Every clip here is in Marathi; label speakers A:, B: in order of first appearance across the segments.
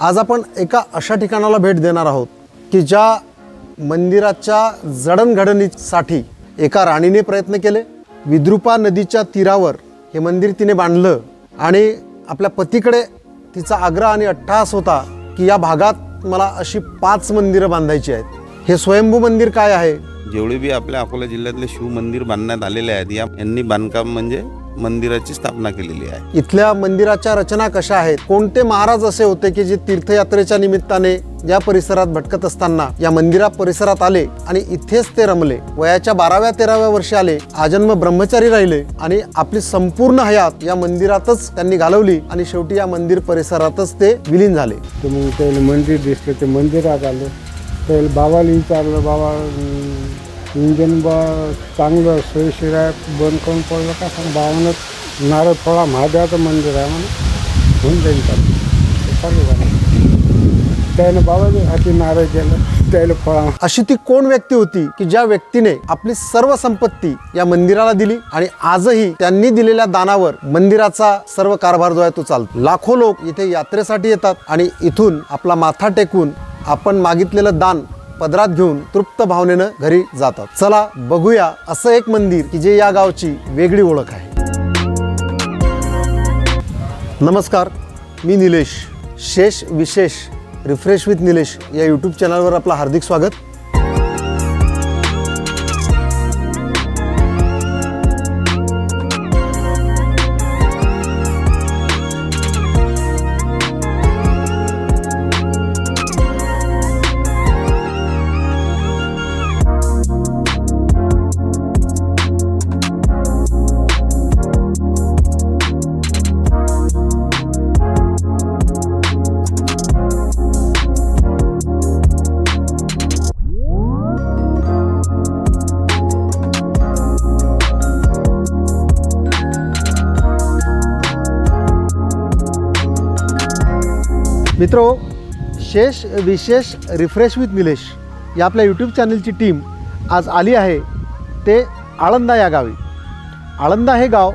A: आज आपण एका अशा ठिकाणाला भेट देणार आहोत की ज्या मंदिराच्या जडणघडणीसाठी एका राणीने प्रयत्न केले. विद्रुपा नदीच्या तीरावर हे मंदिर तिने बांधलं आणि आपल्या पतीकडे तिचा आग्रह आणि अट्टहास होता की या भागात मला अशी पाच मंदिरं बांधायची आहेत. हे स्वयंभू मंदिर काय आहे?
B: जेवढे बी आपल्या अकोला जिल्ह्यातले शिव मंदिर बांधण्यात आलेले आहेत या यांनी बांधकाम म्हणजे मंदिराची स्थापना केलेली आहे.
A: इथल्या मंदिराच्या रचना कशा आहेत? कोणते महाराज असे होते की जे तीर्थयात्रेच्या निमित्ताने या परिसरात भटकत असताना या मंदिरा परिसरात आले आणि इथेच ते रमले? वयाच्या बाराव्या तेराव्या वर्षी आले आजन्म ब्रह्मचारी राहिले आणि आपली संपूर्ण हयात या मंदिरातच त्यांनी घालवली आणि शेवटी या मंदिर परिसरातच ते विलीन झाले.
C: तर मग त्याला मंदिर दिसलं ते मंदिरात आलं. त्याला बाबाला विचारलं बाबा इंजन बा चांगलं सोयीशीर आहे बंद करून पडलं का सांग बाबानं नारळ थोडा महादेवाचं मंदिर आहे म्हणून होऊन जाईल चालू. चालू झालं. त्याने बाबाजी हाती नारळ केलं त्याला फळा
A: अशी ती कोण व्यक्ती होती की ज्या व्यक्तीने आपली सर्व संपत्ती या मंदिराला दिली आणि आजही त्यांनी दिलेल्या दानावर मंदिराचा सर्व कारभार जो आहे तो चालतो. लाखो लोक इथे यात्रेसाठी येतात आणि इथून आपला माथा टेकून आपण मागितलेलं दान पदरात घेऊन तृप्त भावनेनं घरी जातात. चला बघूया असं एक मंदिर की जे या गावची वेगळी ओळख आहे. नमस्कार मी निलेश शेष विशेष रिफ्रेश विथ निलेश या यूट्यूब चॅनलवर आपलं हार्दिक स्वागत. मित्रो शेष विशेष रिफ्रेश विथ निलेश या आपल्या यूट्यूब चॅनलची टीम आज आली आहे. ते आळंदा या गावी. आळंदा हे गाव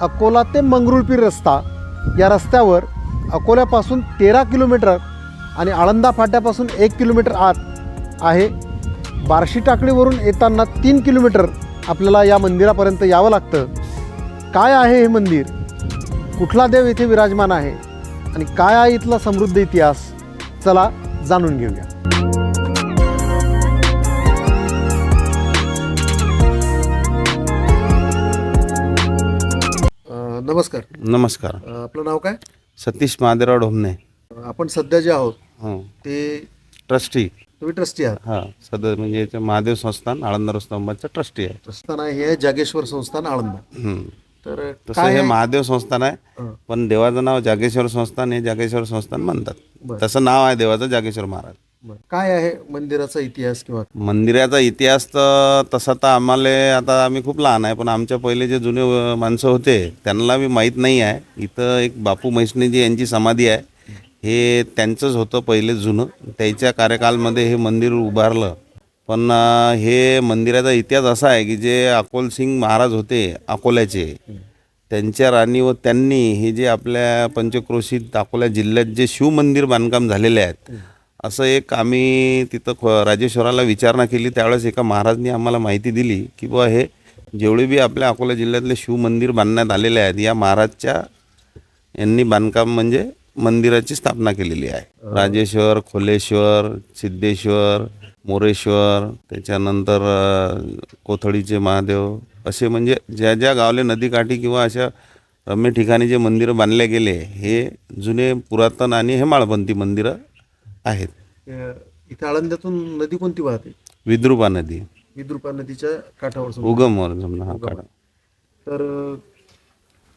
A: अकोला ते मंगरुळपीर रस्ता या रस्त्यावर अकोल्यापासून तेरा किलोमीटर आणि आळंदा फाट्यापासून एक किलोमीटर आत आहे. बार्शी टाकडीवरून येताना तीन किलोमीटर आपल्याला या मंदिरापर्यंत यावं लागतं. काय आहे हे मंदिर? कुठला देव इथे विराजमान आहे? आणि काय आहे इथला समृद्ध इतिहास? चला जाणून घेऊया. नमस्कार.
B: नमस्कार.
A: आपलं नाव काय?
B: सतीश महादेवराव ढोमणे.
A: आपण सध्या जे आहोत
B: हो.
A: ते
B: ट्रस्टी.
A: तुम्ही ट्रस्टी आहात.
B: हा सद म्हणजे याचं महादेव संस्थान आळंदा स्तंभाचं ट्रस्टी आहे.
A: संस्थान आहे हे जागेश्वर संस्थान आळंदा. तर
B: तसं हे? महादेव संस्थान आहे
A: हं.
B: पण देवाचं नाव जागेश्वर संस्थान हे जागेश्वर संस्थान म्हणतात
A: बरं.
B: तसं नाव आहे देवाचं जागेश्वर महाराज
A: बरं. काय आहे मंदिराचा इतिहास किंवा
B: मंदिराचा इतिहास तर तसा तर आम्हाला आता आम्ही खूप लहान आहे पण आमच्या पहिले जे जुने अ, माणसं होते त्यांना बी माहीत नाही आहे इथं एक बापू मैसनेजी यांची समाधी आहे हे त्यांचंच होतं पहिले जुनं त्याच्या कार्यकालमध्ये हे मंदिर उभारलं पण हे मंदिराचा इतिहास असा आहे की जे अकोलसिंग महाराज होते अकोल्याचे त्यांच्या राणी व त्यांनी हे जे आपल्या पंचक्रोशीत अकोला जिल्ह्यात जे शिवमंदिर बांधकाम झालेले आहेत असं एक आम्ही तिथं ख- राजेश्वराला विचारणा केली. त्यावेळेस एका महाराजनी आम्हाला माहिती दिली की बुवा हे जेवढे बी आपल्या अकोला जिल्ह्यातले शिवमंदिर बांधण्यात आलेले आहेत या महाराजच्या यांनी बांधकाम म्हणजे मंदिराची स्थापना केलेली आहे. राजेश्वर खोलेश्वर सिद्धेश्वर मोरेश्वर त्याच्यानंतर कोथळीचे महादेव असे म्हणजे ज्या ज्या गावले नदीकाठी किंवा अशा रम्य ठिकाणी जे मंदिरं बांधले गेले हे जुने पुरातन आणि हेमाळपंथी मंदिरं आहेत.
A: इथे आळंद्यातून नदी कोणती वाहते?
B: विद्रुपा नदी.
A: विद्रुपा नदीच्या काठावर.
B: उगमवर समजा हा काढा
A: तर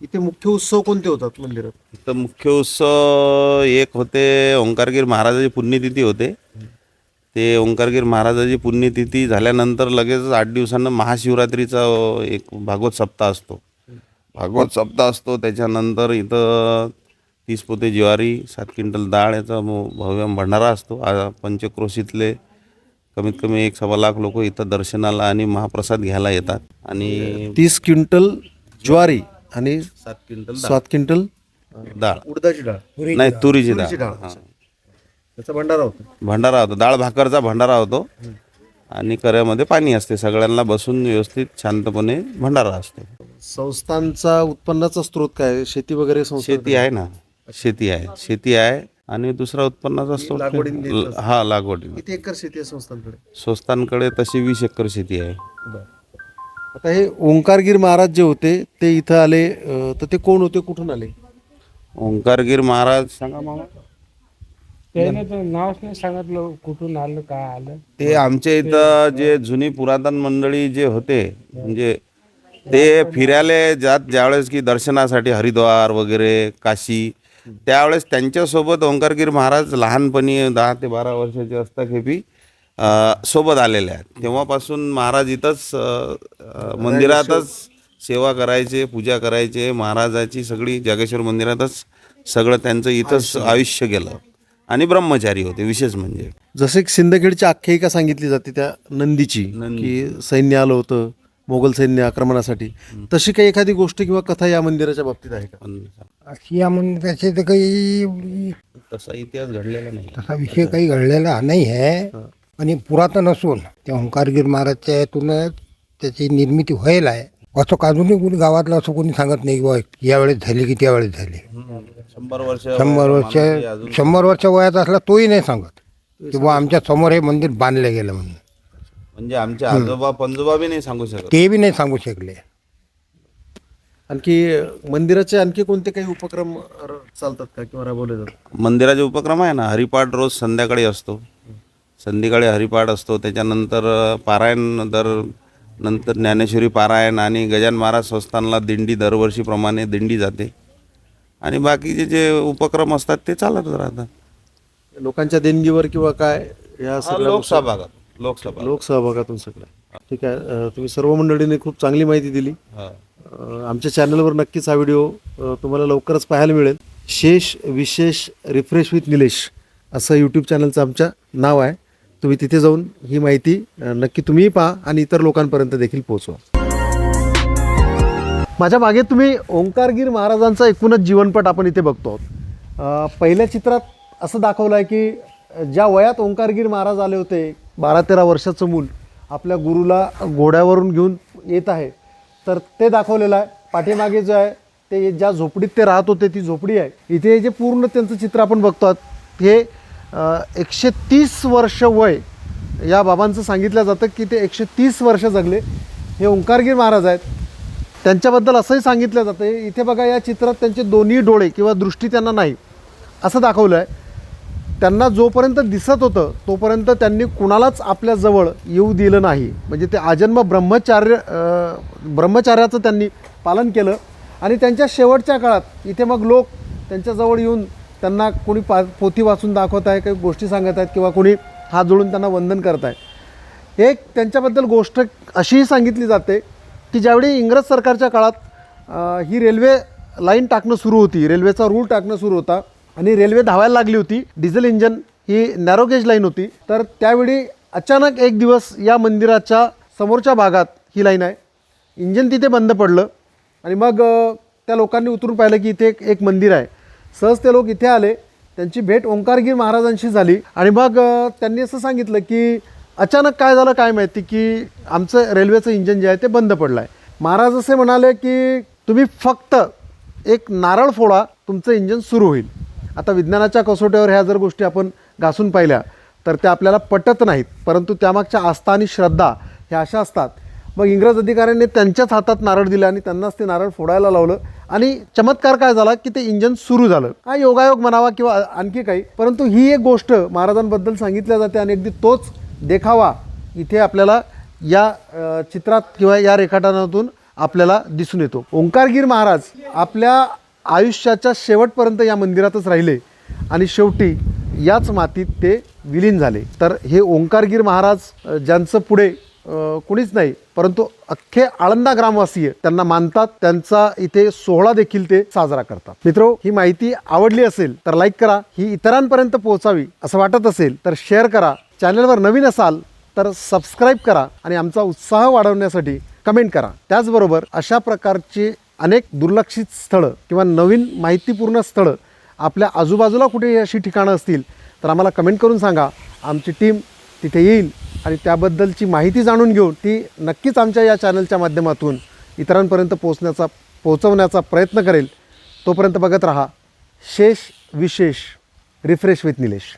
A: इथे मुख्य उत्सव कोणते होतात मंदिरात?
B: तर मुख्य उत्सव एक होते ओंकारगीर महाराजाची पुण्यतिथी होते. ते ओंकारगीर महाराजाची पुण्यतिथी झाल्यानंतर लगेच आठ दिवसांना महाशिवरात्रीचा एक भागवत सप्ताह असतो. भागवत सप्ताह असतो त्याच्यानंतर इथं तीस पोते ज्वारी सात क्विंटल डाळ याचा भव्य भंडारा असतो. आ- पंचक्रोशीतले कमीत कमी एक सव्वा लाख लोक इथं दर्शनाला आणि महाप्रसाद घ्यायला येतात. आणि
A: तीस क्विंटल ज्वारी आणि
B: सात क्विंटल
A: सात क्विंटल
B: डाळ.
A: उडदाची डाळ.
B: नाही तुरीची डाळ.
A: डाळ. त्याचा भंडारा होता.
B: भंडारा होतो. डाळ भाकरचा भंडारा होतो. आणि कऱ्यामध्ये पाणी असते. सगळ्यांना बसून व्यवस्थित शांतपणे भंडारा असतो.
A: संस्थांचा उत्पन्नाचा स्रोत काय? आहे? शेती वगैरे संस्था
B: शेती आहे ना. शेती आहे. शेती आहे आणि दुसरा उत्पन्नाचा स्रोत
A: लागवडीने देत
B: ल- हा लागवडी
A: किती एकर शेती आहे संस्थांकडे?
B: स्वस्तांकडे तशी वीस एकर शेती आहे.
A: आता हे ओंकारगीर महाराज जे होते ते इथं आले. अं, तर ते कोण होते? कुठून आले?
B: ओंकारगीर महाराज सांगा मामा.
C: त्याने तर नावच नाही सांगितलं कुठून आलं काय आलं.
B: ते आमच्या इथं जे जुनी पुरातन मंडळी जे होते म्हणजे ते फिरायला जात ज्यावेळेस की दर्शनासाठी हरिद्वार वगैरे काशी त्यावेळेस त्यांच्यासोबत ओंकारगीर महाराज लहानपणी दहा ते बारा वर्षाचे असताखेपी अ, सोबत आलेले आहेत. तेव्हापासून महाराज इथंच मंदिरातच सेवा करायचे पूजा करायचे. महाराजाची सगळी जागेश्वर मंदिरातच सगळं त्यांचं इथंच आयुष्य गेलं. आणि ब्रह्मचारी होते विशेष म्हणजे.
A: जसे की सिंदखेडची आख्यायिका सांगितली जाते त्या नंदीची की सैन्य आलं होतं मोगल सैन्य आक्रमणासाठी. तशी काही एखादी गोष्ट किंवा कथा या मंदिराच्या बाबतीत आहे का?
D: या मंदिराचे तर काही
B: तसा इतिहास घडलेला नाही.
D: तसा विषय काही घडलेला नाही आहे. आणि पुरातन असून त्या ओंकारगीर महाराजच्या यातूनच त्याची निर्मिती व्हायला आहे. असं अजूनही कोणी गावातलं असं कोणी सांगत नाही बा यावेळेस झाली की त्यावेळेस झाली.
B: शंभर वर्ष
D: शंभर वर्ष शंभर वर्ष वयात असला तोही नाही सांगत. की बुवा आमच्यासमोर हे मंदिर बांधलं गेलं म्हणून.
B: म्हणजे आमचे आजोबा पंजोबा बी नाही सांगू शकत.
D: ते बी नाही सांगू शकले.
A: आणखी मंदिराचे आणखी कोणते काही उपक्रम र- चालतात का किंवा राबवले जातात?
B: मंदिराचे उपक्रम आहे ना हरिपाठ रोज संध्याकाळी असतो. संध्याकाळी हरिपाठ असतो त्याच्यानंतर अ, पारायण दर नंतर ज्ञानेश्वरी पारायण आणि गजान महाराज संस्थानला दिंडी दरवर्षीप्रमाणे दिंडी जाते. आणि बाकीचे जे उपक्रम असतात ते चालतच राहतात.
A: लोकांच्या देणगीवर किंवा काय या सगळ्या
B: लोकसभागात लोकसभा
A: लोकसहभागातून सगळं ठीक आहे. अं, तुम्ही सर्व मंडळींनी खूप चांगली माहिती दिली.
B: हा.
A: अं, आमच्या चॅनलवर नक्कीच हा व्हिडिओ अं, तुम्हाला लवकरच पाहायला मिळेल. शेष विशेष रिफ्रेश विथ निलेश असं यूट्यूब चॅनलचं आमच्या नाव आहे. तुम्ही तिथे जाऊन ही माहिती अं, नक्की तुम्हीही पहा आणि इतर लोकांपर्यंत देखील पोहोचवा. माझ्या मागे तुम्ही ओंकारगीर महाराजांचा एकूणच जीवनपट आपण इथे बघतो आहोत. पहिल्या चित्रात असं दाखवलं आहे की ज्या वयात ओंकारगीर महाराज आले होते बारा तेरा वर्षाचं मूल आपल्या गुरुला घोड्यावरून घेऊन येत आहे तर ते दाखवलेलं आहे. पाठीमागे जो आहे ते ज्या झोपडीत ते राहत होते ती झोपडी आहे. इथे जे पूर्ण त्यांचं चित्र आपण बघतो आहोत हे एकशे तीस वर्ष वय या बाबांचं सांगितलं जातं की ते एकशे तीस वर्ष जगले. हे ओंकारगीर महाराज आहेत. त्यांच्याबद्दल असंही सांगितलं जातं इथे बघा या चित्रात त्यांचे दोन्ही डोळे किंवा दृष्टी त्यांना नाही असं दाखवलं आहे त्यांना जोपर्यंत दिसत होतं तोपर्यंत त्यांनी कुणालाच आपल्याजवळ येऊ दिलं नाही. म्हणजे ते आजन्म ब्रह्मचार्य ब्रह्मचार्याचं त्यांनी पालन केलं. आणि त्यांच्या शेवटच्या काळात इथे मग लोक त्यांच्याजवळ येऊन त्यांना कोणी पा पोथी वाचून दाखवत आहे काही गोष्टी सांगत आहेत किंवा कोणी हात जोडून त्यांना वंदन करत आहे. एक त्यांच्याबद्दल गोष्ट अशीही सांगितली जाते की ज्यावेळी इंग्रज सरकारच्या काळात ही रेल्वे लाईन टाकणं सुरू होती रेल्वेचा रूळ टाकणं सुरू होता आणि रेल्वे धावायला लागली होती डिझेल इंजन ही नॅरोगेज लाईन होती तर त्यावेळी अचानक एक दिवस या मंदिराच्या समोरच्या भागात ही लाईन आहे. इंजन तिथे बंद पडलं आणि मग त्या लोकांनी उतरून पाहिलं की इथे एक एक मंदिर आहे. सहज ते लोक इथे आले त्यांची भेट ओंकारगीर महाराजांशी झाली आणि मग त्यांनी असं सांगितलं की अचानक काय झालं काय माहिती की आमचं रेल्वेचं इंजन जे आहे ते बंद पडलं आहे महाराज असे म्हणाले की तुम्ही फक्त एक नारळ फोडा तुमचं इंजन सुरू होईल. आता विज्ञानाच्या कसोट्यावर ह्या जर गोष्टी आपण घासून पाहिल्या तर त्या आपल्याला पटत नाहीत परंतु त्यामागच्या आस्था आणि श्रद्धा ह्या अशा असतात. मग इंग्रज अधिकाऱ्यांनी त्यांच्याच हातात नारळ दिला आणि त्यांनाच ते नारळ फोडायला लावलं आणि चमत्कार काय झाला की ते इंजन सुरू झालं. हा योगायोग म्हणावा किंवा आणखी काही परंतु ही एक गोष्ट महाराजांबद्दल सांगितल्या जाते आणि अगदी तोच देखावा. इथे आपल्याला या चित्रात किंवा या रेखाटनातून आपल्याला दिसून येतो. ओंकारगीर महाराज आपल्या आयुष्याच्या शेवटपर्यंत या मंदिरातच राहिले आणि शेवटी याच मातीत ते विलीन झाले. तर हे ओंकारगीर महाराज ज्यांचं पुढे कुणीच नाही परंतु अख्खे आळंदा ग्रामवासीय त्यांना मानतात त्यांचा इथे सोहळा देखील ते साजरा करतात. मित्रो ही माहिती आवडली असेल तर लाईक करा ही इतरांपर्यंत पोहोचावी असं वाटत असेल तर शेअर करा. चॅनलवर नवीन असाल तर सबस्क्राईब करा आणि आमचा उत्साह वाढवण्यासाठी कमेंट करा. त्याचबरोबर अशा प्रकारची अनेक दुर्लक्षित स्थळं किंवा नवीन माहितीपूर्ण स्थळं आपल्या आजूबाजूला कुठे अशी ठिकाणं असतील तर आम्हाला कमेंट करून सांगा. आमची टीम तिथे येईल आणि त्याबद्दलची माहिती जाणून घेऊन ती नक्कीच आमच्या या चॅनलच्या माध्यमातून इतरांपर्यंत पोचण्याचा पोचवण्याचा प्रयत्न करेल. तोपर्यंत बघत राहा. शेष विशेष रिफ्रेश विथ निलेश.